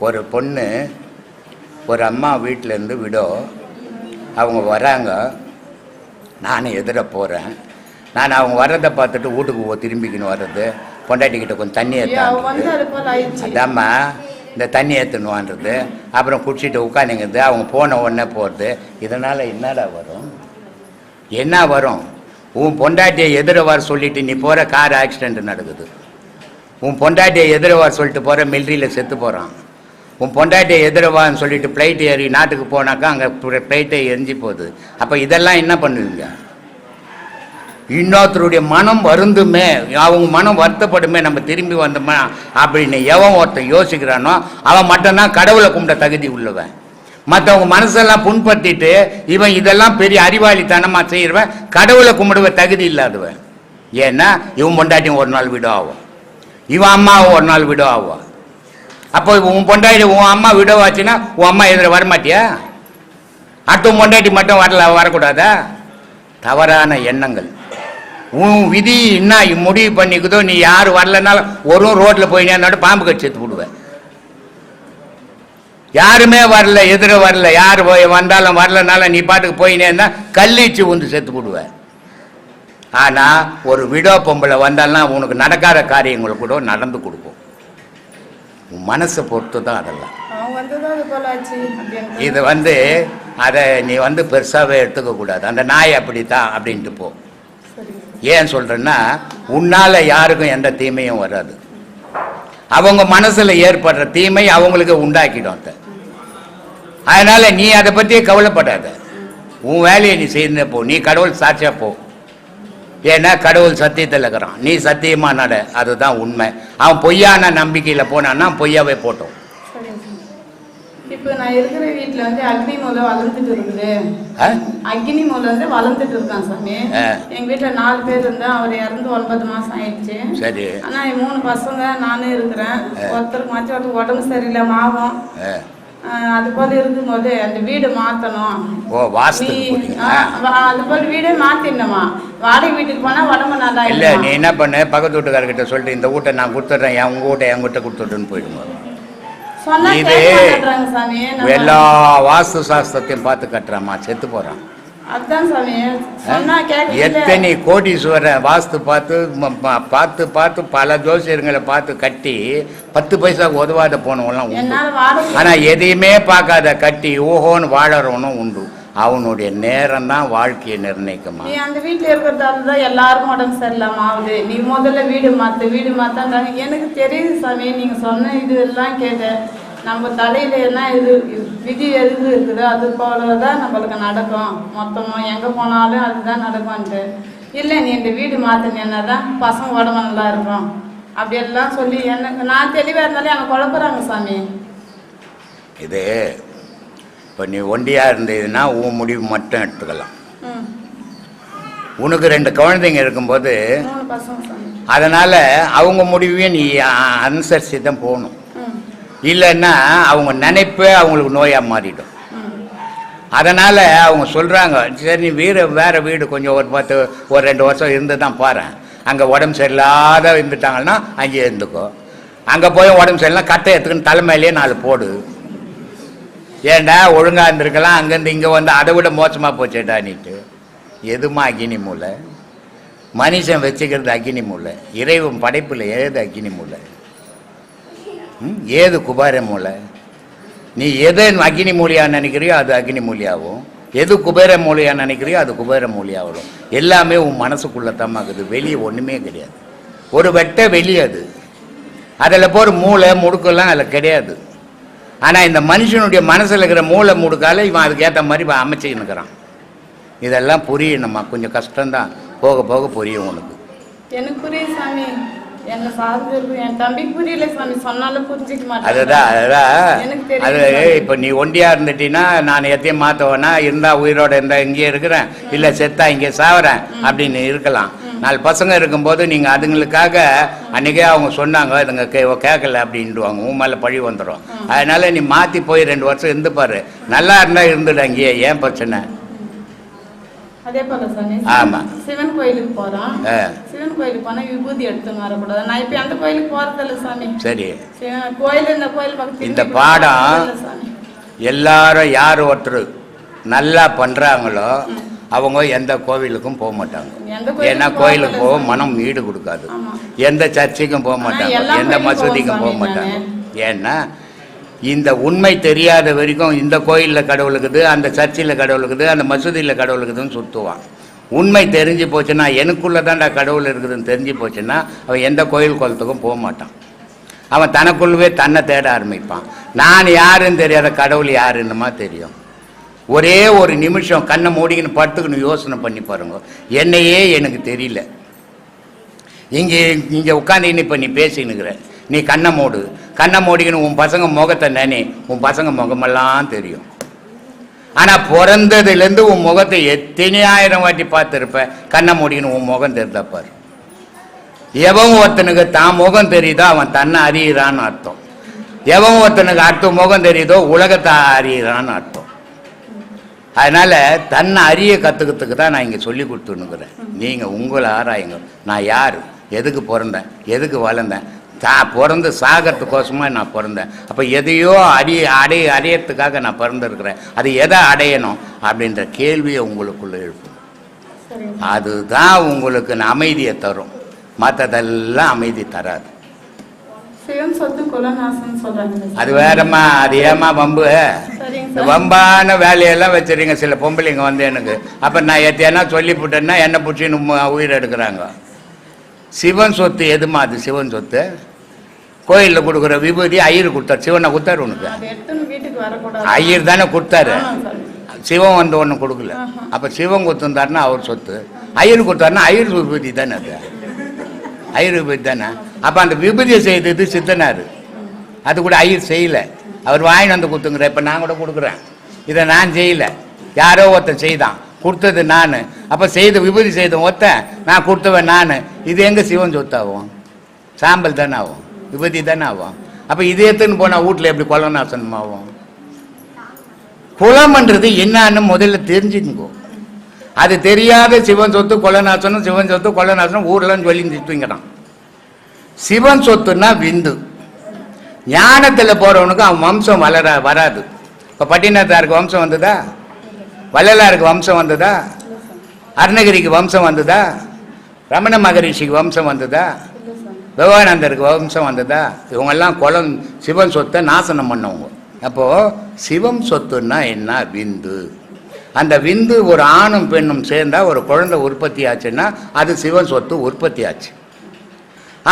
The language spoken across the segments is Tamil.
ஒரு பொண்ணு ஒரு அம்மா வீட்டிலேருந்து விடோ அவங்க வராங்க. நான் எதிர போகிறேன் நான் அவங்க வர்றதை பார்த்துட்டு வீட்டுக்கு போ திரும்பிக்கணும் வர்றது. பொண்டாட்டிக்கிட்ட கொஞ்சம் தண்ணி ஆயிடுச்சு அதாம்மா இந்த தண்ணி ஏற்றணுவான்றது அப்புறம் குடிச்சிட்டு உட்காந்துங்கிறது அவங்க போன உடனே போகிறது இதனால் என்னடா வரும்? என்ன வரும்? உன் பொண்டாட்டியை எதிர வர சொல்லிட்டு நீ போகிற கார் ஆக்சிடென்ட் நடக்குது. உன் பொண்டாட்டியை எதிர வர சொல்லிட்டு போகிற மிலிட்ரியில் செத்து போகிறான் உன் பொண்டாட்டியை எதிரவான்னு சொல்லிட்டு ஃப்ளைட் ஏறி நாட்டுக்கு போனாக்கா அங்கே ஃப்ளைட்டை எரிஞ்சு போகுது. அப்போ இதெல்லாம் என்ன பண்ணுவீங்க? இன்னொருத்தருடைய மனம் வருந்துமே அவங்க மனம் வருத்தப்படுமே நம்ம திரும்பி வந்தோமா அப்படின்னு எவன் ஒருத்தன் யோசிக்கிறானோ அவன் மட்டும்தான் கடவுளை கும்பிட தகுதி உள்ளவன். மற்றவங்க மனசெல்லாம் புண்படுத்திட்டு இவன் இதெல்லாம் பெரிய அறிவாளித்தனமாக செய்கிறவன் கடவுளை கும்பிடுவ தகுதி இல்லாதவன். ஏன்னா இவன் பொண்டாட்டியும் ஒரு நாள் விடும் ஆகும் இவன் அம்மாவும் ஒரு நாள் விடும் ஆகும் அப்போ உன் பொண்டாட்டி உன் அம்மா விடவாச்சுன்னா உன் அம்மா எதிர வரமாட்டியா? அடுத்த பொண்டாட்டி மட்டும் வரல வரக்கூடாதா? தவறான எண்ணங்கள். உன் விதி என்ன முடிவு பண்ணிக்குதோ நீ யார் வரலனாலும் ஒரு ரோட்டில் போய் பாம்பு கட்சி செத்து விடுவேன் யாருமே வரல எதிர வரல யார் வந்தாலும் வரலனாலும் நீ பாட்டுக்கு போயினேன்னா கல்லீச்சு வந்து செத்து விடுவேன் ஆனால் ஒரு விடோ பொம்பளை வந்தாலும் உனக்கு நடக்காத காரியங்கள் கூட நடந்து கொடுக்கும். மனசை பொறுத்து தான். அதெல்லாம் இது வந்து அதை நீ வந்து பெருசாகவே எடுத்துக்க கூடாது அந்த நாய் அப்படித்தான் அப்படின்ட்டு போ. ஏன் சொல்றேன்னா உன்னால யாருக்கும் எந்த தீமையும் வராது. அவங்க மனசுல ஏற்படுற தீமை அவங்களுக்கு உண்டாக்கிடும் அதை அதனால நீ அதை பத்தியே கவலைப்படாத. உன் வேலையை நீ செய்து போ. நீ கடவுள் சாட்சியா போ. ஏன்னா கடவுள் சத்தியத்தில் இருக்கிறான். நீ சத்தியமா நட அதுதான் உண்மை. அவன் பொய்யான நம்பிக்கையில போனான்னா பொய்யாவே போட்டோம். இப்போ நான் இருக்கிற வீட்டில் வந்து அக்னி மூலை வளர்ந்துட்டு இருக்குது? அக்னி மூலை வந்து வளர்ந்துட்டு இருக்கான் சாமி. எங்க வீட்டுல நாலு பேர் இருந்தா அவர் இறந்து ஒன்பது மாசம் ஆயிடுச்சு. சரி. ஆனா என் மூணு பசங்க நானும் இருக்கிறேன். ஒருத்தருக்கு மாற்றி ஒருத்தருக்கு உடம்பு ஆ. ஆ, அது போல இருக்கும்போது அந்த வீடு மாத்தணும். ஓ வாஸ்துக்கு நீ போட்டீங்களா? ஆ, வா- அது போல வீடே மாத்திடணுமா? வாடகை வீட்டுக்கு போனா உடம்பு நல்லா இல்ல? நீ என்ன பண்ணு? பக்கத்து வீட்டுக்காரர்கிட்ட சொல்லிட்டு இந்த வீட்டை நான் கொடுத்துட்றேன். என் உங்க வீட்டை என் வீட்டை கொடுத்துட்டுன்னு சொன்னா இது எல்லா வாஸ்து சாஸ்திரத்தையும் பார்த்து கட்டுறாம்மா. செத்து போறான். எத்தனை கோடீஸ்வரன் வாஸ்து பார்த்து பார்த்து பார்த்து பல ஜோசியர்களை பார்த்து கட்டி பத்து பைசாக்கு உதவாத போனவங்களாம் உண்டு. என்னால வாடகை ஆனா எதையுமே பார்க்காத கட்டி ஓஹோன்னு வாழறவனும் உண்டு. அவனுடைய நேரம் தான் வாழ்க்கையை நிர்ணயிக்குமா? நீ அந்த வீட்டுல இருக்கிறதால தான் எல்லாருக்கும் உடம்பு சரியில்லாம ஆகுது. நீ முதல்ல வீடு மாத்து வீடு மாத்தாண்டாங்க எனக்கு தெரியுது சாமி நீங்க சொன்ன இது எல்லாம் கேட்டேன். நம்ம தலையில என்ன இது விதி எது இருக்குதோ அது போலதான் நம்மளுக்கு நடக்கும். மொத்தமா எங்க போனாலும் அதுதான் நடக்கும்ன்ட்டு. இல்லை நீ இந்த வீடு மாத்தினா தான் பசங்க உடம்பு நல்லா இருக்கும். அப்படியெல்லாம் சொல்லி எனக்கு நான் தெளிவா இருந்தாலும் எனக்கு குழப்புறாங்க சாமி. இது இப்போ நீ ஒண்டியா இருந்ததுன்னா உன் முடிவு மட்டும் எடுத்துக்கலாம். உனக்கு ரெண்டு குழந்தைங்க இருக்கும்போது அதனால அவங்க முடிவையும் நீ அ- அனுசரிச்சு தான் போகணும். இல்லைன்னா அவங்க நினைப்பே அவங்களுக்கு நோயாக மாறிடும். அதனால் அவங்க சொல்கிறாங்க சரி நீ வீடு வேறு வீடு கொஞ்சம் ஒரு பத்து ஒரு ரெண்டு வருஷம் இருந்து தான் பாரு. அங்கே உடம்பு சரியில்லாத இருந்துட்டாங்கன்னா அங்கே இருந்துக்கோ. அங்கே போய் உடம்பு சரியில்லாம் கட்டை எடுத்துக்கின்னு தலைமையிலேயே நாலு போடு. ஏன்டா ஒழுங்காக இருந்திருக்கலாம் அங்கேருந்து இங்கே வந்து அதை விட மோசமாக போச்சேடா நீட்டு. எதுமா அக்கினி மூளை? மனுஷன் வச்சுக்கிறது அக்கினி மூளை. இறைவன் படைப்பில் ஏது அக்னி மூளை? ஏது குபார மூலை நீ எதை அக்னி மூலியாக நினைக்கிறியோ அது அக்னி மூலியாகும் எது குபேர மூலியாக நினைக்கிறியோ அது குபேர மூலியாகும் எல்லாமே உன் மனசுக்குள்ளே தான் ஆகுது. வெளியே ஒன்றுமே கிடையாது. ஒரு வெட்ட வெளி அது. அதில் போகிற மூளை முடுக்கெல்லாம் அதில் கிடையாது. ஆனால் இந்த மனுஷனுடைய மனசில் இருக்கிற மூளை முடுக்கால இவன் அதுக்கேற்ற மாதிரி இவன் அமைச்சிக்கின்னு இருக்கிறான். இதெல்லாம் புரியணும்மா கொஞ்சம் கஷ்டம்தான். போக போக புரியும் உனக்கு. எனக்கு புரியும் சாமி. என்ன சார்ந்து இருக்கு என் தம்பிக்கு புரியல சாமி சொன்னாலும் புரிஞ்சுக்க மாட்டேன். அதுதான் அதுதான். அது இப்போ நீ ஒண்டியா இருந்துட்டீன்னா நான் எத்தையும் மாற்றவேனா இருந்தா உயிரோட இருந்தா இங்கேயே இருக்கிறேன். இல்லை செத்தா இங்கே சாவறேன் அப்படின்னு இருக்கலாம். நாலு பசங்க இருக்கும்போது நீங்கள் அதுங்களுக்காக அன்றைக்கே அவங்க சொன்னாங்க இதுங்க கே கேட்கல அப்படின்டுவாங்க. உன் மேலே பழி வந்துடும் அதனால நீ மாற்றி போய் ரெண்டு வருஷம் இருந்து பாரு நல்லா இருந்தா இருந்துடு அங்கேயே ஏன் பிரச்சனை? அதே போல சாமி ஆமா. சிவன் கோயிலுக்கு போறோம். சிவன் கோயிலுக்கு போனா விபூதி எடுத்துன்னு வரக்கூடாது. நான் இப்ப அந்த கோயிலுக்கு போறதில்ல சாமி. சரி. கோயில் இந்த கோயில் பக்கத்துல இந்த பாடம் எல்லாரும் யார் ஒருத்தர் நல்லா பண்ணுறாங்களோ அவங்க எந்த கோவிலுக்கும் போக மாட்டாங்க. ஏன்னா கோயிலுக்கு போக. மனம் ஈடு கொடுக்காது. எந்த சர்ச்சுக்கும் போக மாட்டாங்க. எந்த மசூதிக்கும் போக மாட்டாங்க. ஏன்னா இந்த உண்மை தெரியாத வரைக்கும் இந்த கோயிலில் கடவுளுக்குது அந்த சர்ச்சில் கடவுளுக்குது அந்த மசூதியில் கடவுளுக்குதுன்னு சுற்றுவான் உண்மை தெரிஞ்சு போச்சுன்னா எனக்குள்ளே தான்டா கடவுள் இருக்குதுன்னு தெரிஞ்சு போச்சுன்னா அவன் எந்த கோயில் குளத்துக்கும் போக மாட்டான். அவன் தனக்குள்ளவே தன்னை தேட ஆரம்பிப்பான். நான் யாருன்னு தெரியாத கடவுள் யாருன்னுமா தெரியும். ஒரே ஒரு நிமிஷம் கண்ணை மூடிக்கின்னு படுத்துக்கணும் யோசனை பண்ணி பாருங்க. என்னையே எனக்கு தெரியல. இங்கே இங்கே உட்காந்து இப்போ நீ பேசினுக்கிற நீ கண்ணை மூடு. கண்ணை மூடிக்கணும் உன் பசங்க முகத்தை நினை. உன் பசங்க முகமெல்லாம் தெரியும். ஆனால் பிறந்ததுலேருந்து உன் முகத்தை எத்தனை ஆயிரம் வாட்டி பார்த்துருப்ப? கண்ணை மூடிக்கின்னு உன் முகம் தெரிந்தப்பார் பாரு. எவன் ஒருத்தனுக்கு தான் முகம் தெரியுதோ அவன் தன்னை அறியிறான்னு அர்த்தம். எவன் ஒருத்தனுக்கு அடுத்த முகம் தெரியுதோ உலகத்தை அறியிறான்னு அர்த்தம். அதனால் தன்னை அறிய கற்றுக்கிறதுக்கு தான் நான் இங்கே சொல்லி கொடுத்துன்னுக்குறேன். நீங்கள் உங்களை ஆராயுங்க. நான் யார்? எதுக்கு பிறந்தேன்? எதுக்கு வளர்ந்தேன்? தா பிறந்து சாகிறதுக்கோசமாக நான் பிறந்தேன். அப்போ எதையோ அடைய அடைய அடையறதுக்காக நான் பிறந்திருக்கிறேன். அது எதை அடையணும்? அப்படின்ற கேள்வியை உங்களுக்குள்ளே எழுப்பும். அதுதான் உங்களுக்கு அமைதியை தரும். மற்றதெல்லாம் அமைதி தராது. அது வேறம்மா அது ஏமா வம்பு? இந்த வம்பான வேலையெல்லாம் வச்சுருங்க சில பொம்பளைங்க வந்து எனக்கு. அப்போ நான் எத்தையானா சொல்லி போட்டேன்னா என்ன பிடிச்சின்னு உயிர் எடுக்கிறாங்க. சிவன் சொத்து எதுமா அது சிவன் சொத்து? கோயிலில் கொடுக்குற விபூதி ஐயர் கொடுத்தாரு. சிவனை கொடுத்தாரு உனக்கு. ஐயர் தானே கொடுத்தாரு. சிவன் வந்து ஒன்று கொடுக்கல. அப்போ சிவன் கொடுத்துருந்தாருன்னா அவர் சொத்து. ஐயர் கொடுத்தாருன்னா ஐயர் விபூதி தானே அது. ஐயர் விபூதி தானே. அப்போ அந்த விபூதியை செய்தது சித்தனார். அது கூட ஐயர் செய்யலை. அவர் வாங்கி வந்து கொடுத்துங்கிற இப்போ நான் கூட கொடுக்குறேன். இதை நான் செய்யலை. யாரோ ஒருத்தன் செய்தான். கொடுத்தது நான். அப்போ செய்த விபூதி செய்த ஒருத்தன் நான் கொடுத்தவன் நான். இது எங்கே சிவன் சொத்தாகும்? சாம்பல் தானே ஆகும். விபத்தி தானே ஆகும் அப்போ இது எடுத்துன்னு போனால் வீட்டில் எப்படி கொலநாசனம் ஆகும் குலம்ன்றது என்னன்னு முதல்ல தெரிஞ்சுக்கோ அது தெரியாத சிவன் சொத்து கொலநாசனம் சிவன் சொத்து கொலநாசனம் ஊர்லன்னு சொல்லி திட்டுங்கிறான். சிவன் சொத்துன்னா விந்து. ஞானத்தில் போறவனுக்கு அவன் வம்சம் வளர வராது. இப்போ பட்டினத்தாருக்கு வம்சம் வந்ததா? வள்ளலாருக்கு வம்சம் வந்ததா? அருணகிரிக்கு வம்சம் வந்ததா? ரமண மகரிஷிக்கு வம்சம் வந்ததா? விவேகானந்தருக்கு வம்சம் வந்ததா? இவங்கெல்லாம் குளம் சிவன் சொத்தை நாசனம் பண்ணவங்க. அப்போது சிவம் சொத்துன்னா என்ன? விந்து. அந்த விந்து ஒரு ஆணும் பெண்ணும் சேர்ந்தா ஒரு குழந்தை உற்பத்தி ஆச்சுன்னா அது சிவன் சொத்து உற்பத்தி ஆச்சு.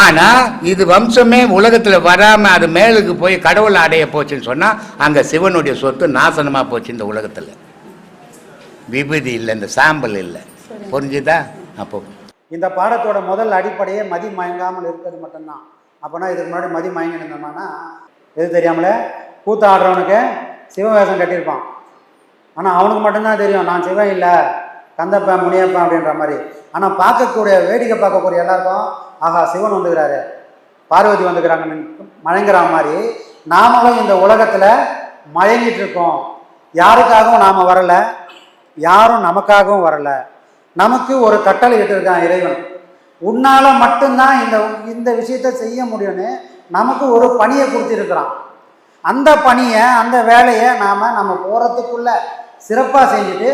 ஆனால் இது வம்சமே உலகத்தில் வராமல் அது மேலுக்கு போய் கடவுளை அடைய போச்சுன்னு சொன்னால் அங்கே சிவனுடைய சொத்து நாசனமாக போச்சு இந்த உலகத்தில். விபூதி இல்லை இந்த சாம்பல் இல்லை. புரிஞ்சுதா? அப்போ இந்த பாடத்தோட முதல் அடிப்படையே மதி மயங்காமல் இருக்கிறது மட்டும்தான். அப்போனா இதுக்கு முன்னாடி மதி மயங்கி இருந்தோம்னா எது தெரியாமலே? கூத்த ஆடுறவனுக்கு சிவவேஷம் கட்டியிருப்பான். ஆனால் அவனுக்கு மட்டும்தான் தெரியும் நான் சிவன் இல்லை கந்தப்பேன் முனியப்பன் அப்படின்ற மாதிரி. ஆனால் பார்க்கக்கூடிய வேடிக்கை பார்க்கக்கூடிய எல்லாருக்கும் ஆஹா சிவன் வந்துக்கிறாரு. பார்வதி வந்துக்கிறாங்கன்னு மயங்குற மாதிரி நாமளும் இந்த உலகத்தில் மயங்கிட்டு இருக்கோம். யாருக்காகவும் நாம் வரலை யாரும் நமக்காகவும் வரலை. நமக்கு ஒரு கட்டளை இட்டிருக்கான் இறைவன். உன்னால் மட்டும்தான் இந்த இந்த விஷயத்த செய்ய முடியும்னு நமக்கு ஒரு பணியை கொடுத்துருக்குறான். அந்த பணியை அந்த வேலையை நாம் நம்ம போகிறதுக்குள்ள சிறப்பாக செஞ்சுட்டு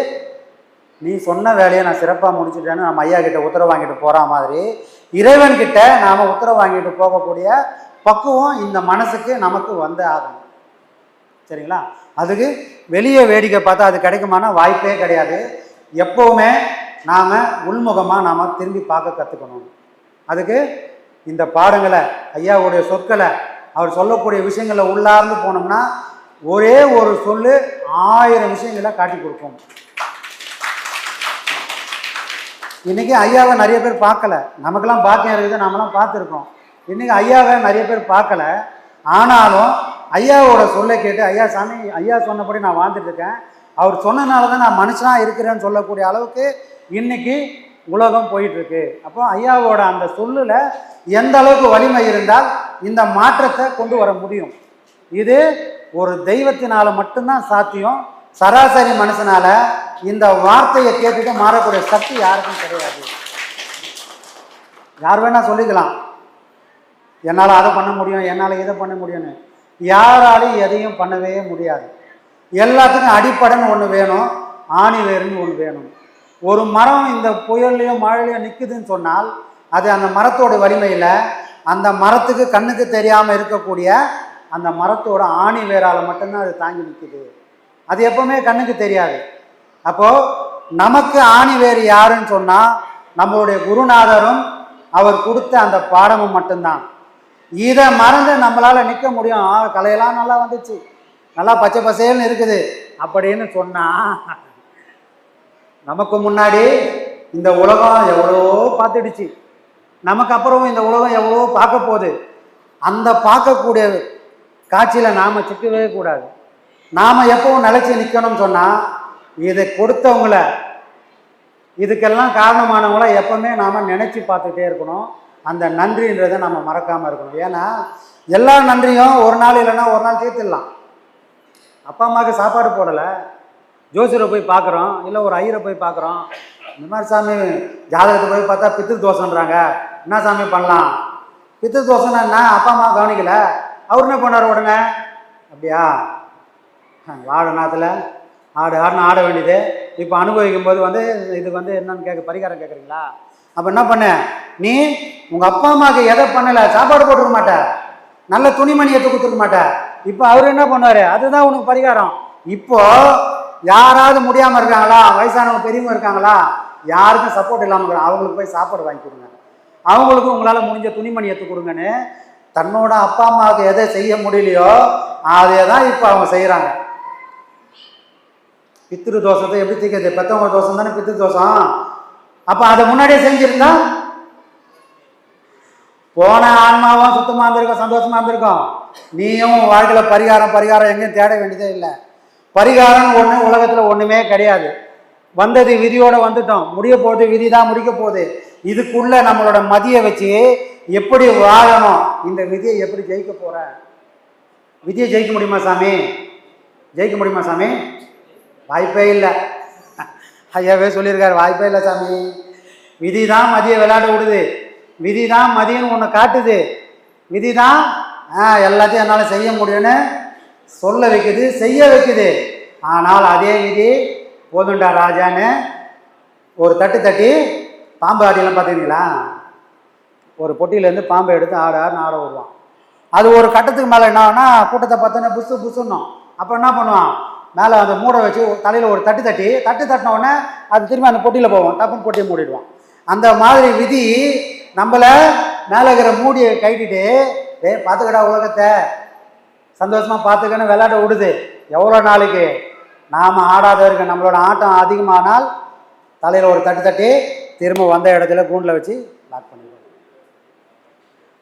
நீ சொன்ன வேலையை நான் சிறப்பாக முடிச்சுட்டேன்னு நம்ம ஐயா கிட்ட உத்தரவு வாங்கிட்டு போகிற மாதிரி இறைவன்கிட்ட நாம் உத்தரவு வாங்கிட்டு போகக்கூடிய பக்குவம் இந்த மனசுக்கு நமக்கு வந்து ஆகும். சரிங்களா? அதுக்கு வெளியே வேடிக்கை பார்த்தா அது கிடைக்குமான வாய்ப்பே கிடையாது. எப்போவுமே நாம் உள்முகமாக நாம் திரும்பி பார்க்க கற்றுக்கணும் அதுக்கு இந்த பாடங்களை ஐயாவுடைய சொற்களை அவர் சொல்லக்கூடிய விஷயங்களை உள்ளார்ந்து போனோம்னா ஒரே ஒரு சொல்லு ஆயிரம் விஷயங்களை காட்டி கொடுக்கும். இன்றைக்கி ஐயாவை நிறைய பேர் பார்க்கல. நமக்கெல்லாம் பாக்கியம் இருக்குது நாமெல்லாம் பார்த்துருக்கோம். இன்றைக்கி ஐயாவை நிறைய பேர் பார்க்கல. ஆனாலும் ஐயாவோட சொல்லை கேட்டு ஐயா சாமி ஐயா சொன்னபடி நான் வாழ்ந்துட்டு இருக்கேன். அவர் சொன்னனால தான் நான் மனுஷனாக இருக்கிறேன்னு சொல்லக்கூடிய அளவுக்கு இன்னைக்கு உலகம் போயிட்டுருக்கு. அப்போ ஐயாவோட அந்த சொல்லில் எந்த அளவுக்கு வலிமை இருந்தால் இந்த மாற்றத்தை கொண்டு வர முடியும். இது ஒரு தெய்வத்தினால மட்டும்தான் சாத்தியம். சராசரி மனுஷனால இந்த வார்த்தையை கேட்டுட்டு மாறக்கூடிய சக்தி யாருக்கும் கிடையாது. யார் வேணால் சொல்லிக்கலாம். என்னால் அதை பண்ண முடியும் என்னால் இதை பண்ண முடியும்னு. யாராலையும் எதையும் பண்ணவே முடியாது. எல்லாத்துக்கும் அடிப்படைன்னு ஒன்று வேணும் ஆணி வேறுன்னு ஒன்று வேணும். ஒரு மரம் இந்த புயல்லையும் மழையிலையோ நிற்குதுன்னு சொன்னால் அது அந்த மரத்தோட வலிமையில் அந்த மரத்துக்கு கண்ணுக்கு தெரியாமல் இருக்கக்கூடிய அந்த மரத்தோட ஆணி வேரால் மட்டும்தான் அது தாங்கி நிற்குது அது எப்பவுமே கண்ணுக்கு தெரியாது. அப்போது நமக்கு ஆணி வேறு யாருன்னு சொன்னால் நம்மளுடைய குருநாதரும் அவர் கொடுத்த அந்த பாடமும் மட்டும்தான். இதை மறந்து நம்மளால் நிற்க முடியும். கலையெல்லாம் நல்லா வந்துச்சு. நல்லா பச்சை பசேல்னு இருக்குது. அப்படின்னு சொன்னால் நமக்கு முன்னாடி இந்த உலகம் எவ்வளோ பார்த்துடுச்சு. நமக்கு அப்புறம் இந்த உலகம் எவ்வளோ பார்க்க போகுது. அந்த பார்க்கக்கூடிய காட்சியில் நாம் சிக்கவே கூடாது. நாம் எப்பவும் நிலச்சி நிற்கணும்னு சொன்னால் இதை கொடுத்தவங்கள இதுக்கெல்லாம் காரணமானவங்கள எப்பவுமே நாம் நினச்சி பார்த்துட்டே இருக்கணும். அந்த நன்றின்றதை நம்ம மறக்காமல் இருக்கணும். ஏன்னா எல்லா நன்றியும் ஒரு நாள் இல்லைன்னா ஒரு நாள் தீர்த்துடலாம். அப்பா அம்மாவுக்கு சாப்பாடு போடலை. ஜோசியரை போய் பார்க்குறோம் இல்லை ஒரு ஐயரை போய் பார்க்குறோம். இந்த மாதிரி சாமி ஜாதகத்தை போய் பார்த்தா பித்திரு தோசைன்றாங்க என்ன சாமி பண்ணலாம்? பித்திரு தோசைன்னா என்ன? அப்பா அம்மா கவனிக்கல. அவர் என்ன பண்ணார் உடனே? அப்படியா? வாழ நாத்தில் ஆடு ஆடுன்னு ஆட வேண்டியது. இப்போ அனுபவிக்கும் போது வந்து இதுக்கு வந்து என்னன்னு கேட்க பரிகாரம் கேட்குறீங்களா அப்போ என்ன பண்ண? நீ உங்கள் அப்பா அம்மாவுக்கு எதை பண்ணலை? சாப்பாடு போட்டுருக்க மாட்ட. நல்ல துணிமணி எடுத்து கொடுத்துருக்க மாட்ட. இப்போ அவர் என்ன பண்ணுவார்? அதுதான் உனக்கு பரிகாரம். இப்போ யாராவது முடியாமல் இருக்காங்களா? வயசானவங்க பெரியவங்க இருக்காங்களா? யாருக்கும் சப்போர்ட் இல்லாமல் இருக்காங்க. அவங்களுக்கு போய் சாப்பாடு வாங்கி கொடுங்க. அவங்களுக்கு உங்களால் முடிஞ்ச துணிமணி எடுத்து கொடுங்கன்னு தன்னோட அப்பா அம்மாவுக்கு எதை செய்ய முடியலையோ அதே தான் இப்போ அவங்க செய்கிறாங்க பித்திரு தோஷத்தை எப்படி தீக்கிறது பெத்தவங்க தோஷம் தானே பித்திரு தோஷம்? அப்போ அதை முன்னாடியே செஞ்சிருந்தா? போன ஆன்மாவும் சுத்தமாக இருந்திருக்கும் சந்தோஷமாக இருந்திருக்கும். நீயும் வாழ்க்கையில் பரிகாரம் பரிகாரம் எங்கேயும் தேட வேண்டியதே இல்லை. பரிகாரம் ஒன்று உலகத்தில் ஒன்றுமே கிடையாது. வந்தது விதியோட வந்துட்டோம். முடிய போகுது விதி தான் முடிக்க போகுது. இதுக்குள்ள நம்மளோட மதியை வச்சு எப்படி வாழணும்? இந்த விதியை எப்படி ஜெயிக்க போகிற விதியை ஜெயிக்க முடியுமா சாமி? ஜெயிக்க முடியுமா சாமி? வாய்ப்பே இல்லை. ஐயாவே சொல்லியிருக்காரு வாய்ப்பே இல்லை சாமி. விதி தான் மதியை விளையாட விடுது. விதி தான் மதியம் ஒன்று காட்டுது. விதி தான் ஆ எல்லாத்தையும் என்னால் செய்ய முடியும்னு சொல்ல வைக்குது செய்ய வைக்குது. ஆனால் அதே விதி போதுண்டா ராஜான்னு ஒரு தட்டு தட்டி பாம்பு ஆடியெல்லாம் பார்த்துக்கிறீங்களா? ஒரு பொட்டியிலேருந்து பாம்பை எடுத்து ஆட ஆடுன்னு ஆட விடுவான். அது ஒரு கட்டத்துக்கு மேலே என்ன ஆகும்னா கூட்டத்தை பார்த்தோன்னே புசு புசுன்னும். அப்போ என்ன பண்ணுவான்? மேலே அந்த மூடை வச்சு தலையில் ஒரு தட்டு தட்டி தட்டு தட்டினோடனே அது திரும்பி அந்த பொட்டியில் போவோம் டப்புன்னு பொட்டியை மூடிடுவான். அந்த மாதிரி விதி நம்மளை மேலே இருக்கிற மூடியை கைட்டிட்டு ஏ பார்த்துக்கடா உலகத்தை. சந்தோஷமாக பார்த்துக்கன்னு விளையாட விடுது. எவ்வளோ நாளைக்கு? நாம் ஆடாத இருக்க நம்மளோட ஆட்டம் அதிகமானால் தலையில் ஒரு தட்டு தட்டி திரும்ப வந்த இடத்துல கூண்டில் வச்சு லாக் பண்ணிடுவோம்.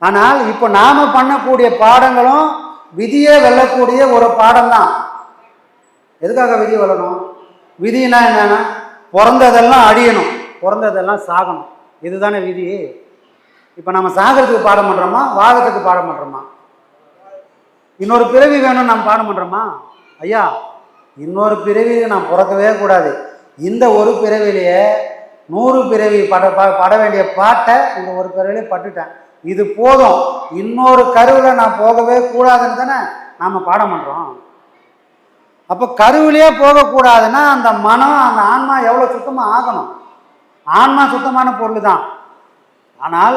ஆனால் இப்போ நாம் பண்ணக்கூடிய பாடங்களும் விதியே வெல்லக்கூடிய ஒரு பாடம் தான் எதுக்காக விதி வெல்லணும்? விதினா என்னென்னா பிறந்ததெல்லாம் அழியணும் பிறந்ததெல்லாம் சாகணும். இதுதானே விதி. இப்போ நம்ம சாகிறதுக்கு பாடம் பண்ணுறோமா வாழறதுக்கு பாடம் பண்ணுறோமா இன்னொரு பிறவி வேணும்னு நாம் பாடம் பண்ணுறோமா ஐயா இன்னொரு பிறவியை நான் பிறக்கவே கூடாது. இந்த ஒரு பிறவிலேயே நூறு பிறவி பட பட வேண்டிய பாட்டை இந்த ஒரு பிறவிலே பட்டுட்டேன். இது போதும். இன்னொரு கருவில் நான் போகவே கூடாதுன்னு தானே நாம் பாடம் பண்ணுறோம் அப்போ கருவிலேயே போகக்கூடாதுன்னா அந்த மனம் அந்த ஆன்மா எவ்வளோ சுத்தமாக ஆகணும்? ஆன்மா சுத்தமான பொருள் தான். ஆனால்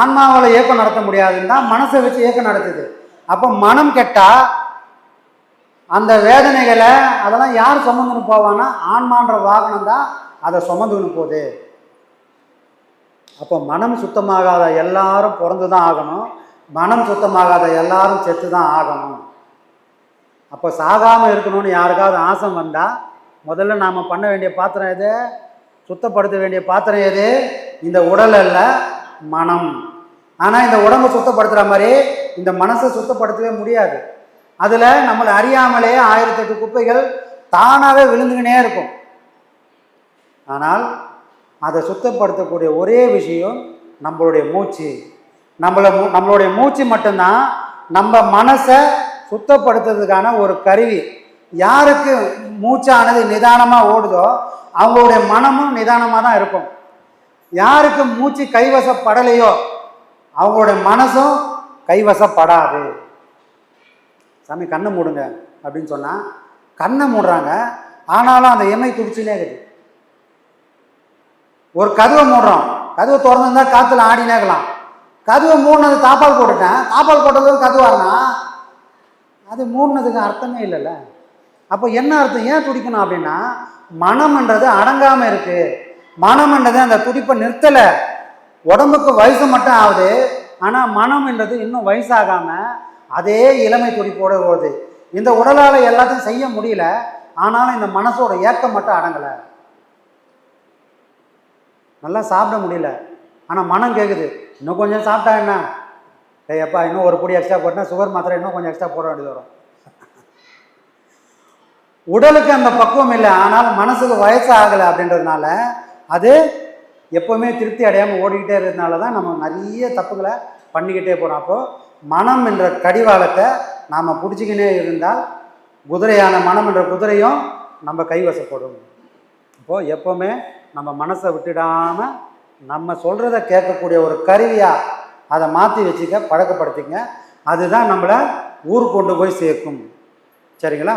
ஆன்மாவால் இயக்கம் நடத்த முடியாதுன்னு தான் மனசை வச்சு இயக்கம் நடத்துது. அப்போ மனம் கெட்டால் அந்த வேதனைகளை அதெல்லாம் யார் சுமந்துன்னு போவான்னா ஆன்மான்ற வாகனம் தான் அதை சுமந்துன்னு போகுது. அப்போ மனம் சுத்தமாகாத எல்லாரும் பிறந்து தான் ஆகணும். மனம் சுத்தமாகாத எல்லாரும் செத்து தான் ஆகணும். அப்போ சாகாமல் இருக்கணும்னு யாருக்காவது ஆசை வந்தால் முதல்ல நாம் பண்ண வேண்டிய பாத்திரம் எது? சுத்தப்படுத்த வேண்டிய பாத்திரம் எது? இந்த உடல் அல்ல மனம். ஆனால் இந்த உடம்பை சுத்தப்படுத்துகிற மாதிரி இந்த மனசை சுத்தப்படுத்தவே முடியாது. அதில் நம்மளை அறியாமலே ஆயிரத்தெட்டு குப்பைகள் தானாகவே விழுந்துக்கினே இருக்கும். ஆனால் அதை சுத்தப்படுத்தக்கூடிய ஒரே விஷயம் நம்மளுடைய மூச்சு. நம்மள மூ- நம்மளுடைய மூச்சு மட்டும்தான் நம்ம மனசை சுத்தப்படுத்துறதுக்கான ஒரு கருவி. யாருக்கு மூச்சானது நிதானமாக ஓடுதோ அவங்களுடைய மனமும் நிதானமாக தான் இருக்கும். யாருக்கு மூச்சு கைவசப்படலையோ அவங்களுடைய மனசும் கைவசப்படாது. சாமி கண்ணை மூடுங்க அப்படின்னு சொன்னால் கண்ணை மூடுறாங்க. ஆனாலும் அந்த எம்மை துடிச்சுனே இருக்குது ஒரு கதவை மூடுறோம். கதவை திறந்துருந்தா காற்றுல ஆடினே இருக்கலாம். கதவை மூடினது தாப்பால் போட்டுட்டேன். தாப்பால் போட்டது கதுவானா அது மூடினதுக்கு அர்த்தமே இல்லைல்ல. அப்போ என்ன அர்த்தம்? ஏன் துடிக்கணும் அப்படின்னா மனம்ன்றது அடங்காமல் இருக்குது மனம்ன்றது அந்த துடிப்பை நிறுத்தலை. உடம்புக்கு வயசு மட்டும் ஆகுது. ஆனால் மனம் என்றது இன்னும் வயசாகாமல் அதே இளமை துடிப்போட போகுது இந்த உடலால் எல்லாத்தையும் செய்ய முடியல. ஆனாலும் இந்த மனசோட ஏக்கம் மட்டும் அடங்கலை. நல்லா சாப்பிட முடியல. ஆனால் மனம் கேட்குது இன்னும் கொஞ்சம் சாப்பிட்டா என்ன? டேய் அப்பா இன்னும் ஒரு பொடி எக்ஸ்ட்ரா போட்டினா. சுகர் மாத்திரை இன்னும் கொஞ்சம் எக்ஸ்ட்ரா போட வேண்டியது வரும். உடலுக்கு அந்த பக்குவம் இல்லை. ஆனால் மனசுக்கு வயசு ஆகலை அப்படின்றதுனால அது எப்போவுமே திருப்தி அடையாமல் ஓடிக்கிட்டே இருக்கிறதுனால தான் நம்ம நிறைய தப்புகளை பண்ணிக்கிட்டே போகிறோம் அப்போது மனம் என்ற கடிவாளத்தை நாம் பிடிச்சிக்கினே இருந்தால் குதிரையான மனம் என்ற குதிரையும் நம்ம கைவசப்படும். அப்போது எப்போவுமே நம்ம மனசை விட்டுடாமல் நம்ம சொல்கிறத கேட்கக்கூடிய ஒரு கருவியாக அதை மாற்றி வச்சுக்க பழக்கப்படுத்திங்க அதுதான் நம்மளை ஊர் கொண்டு போய் சேர்க்கும். சரிங்களா?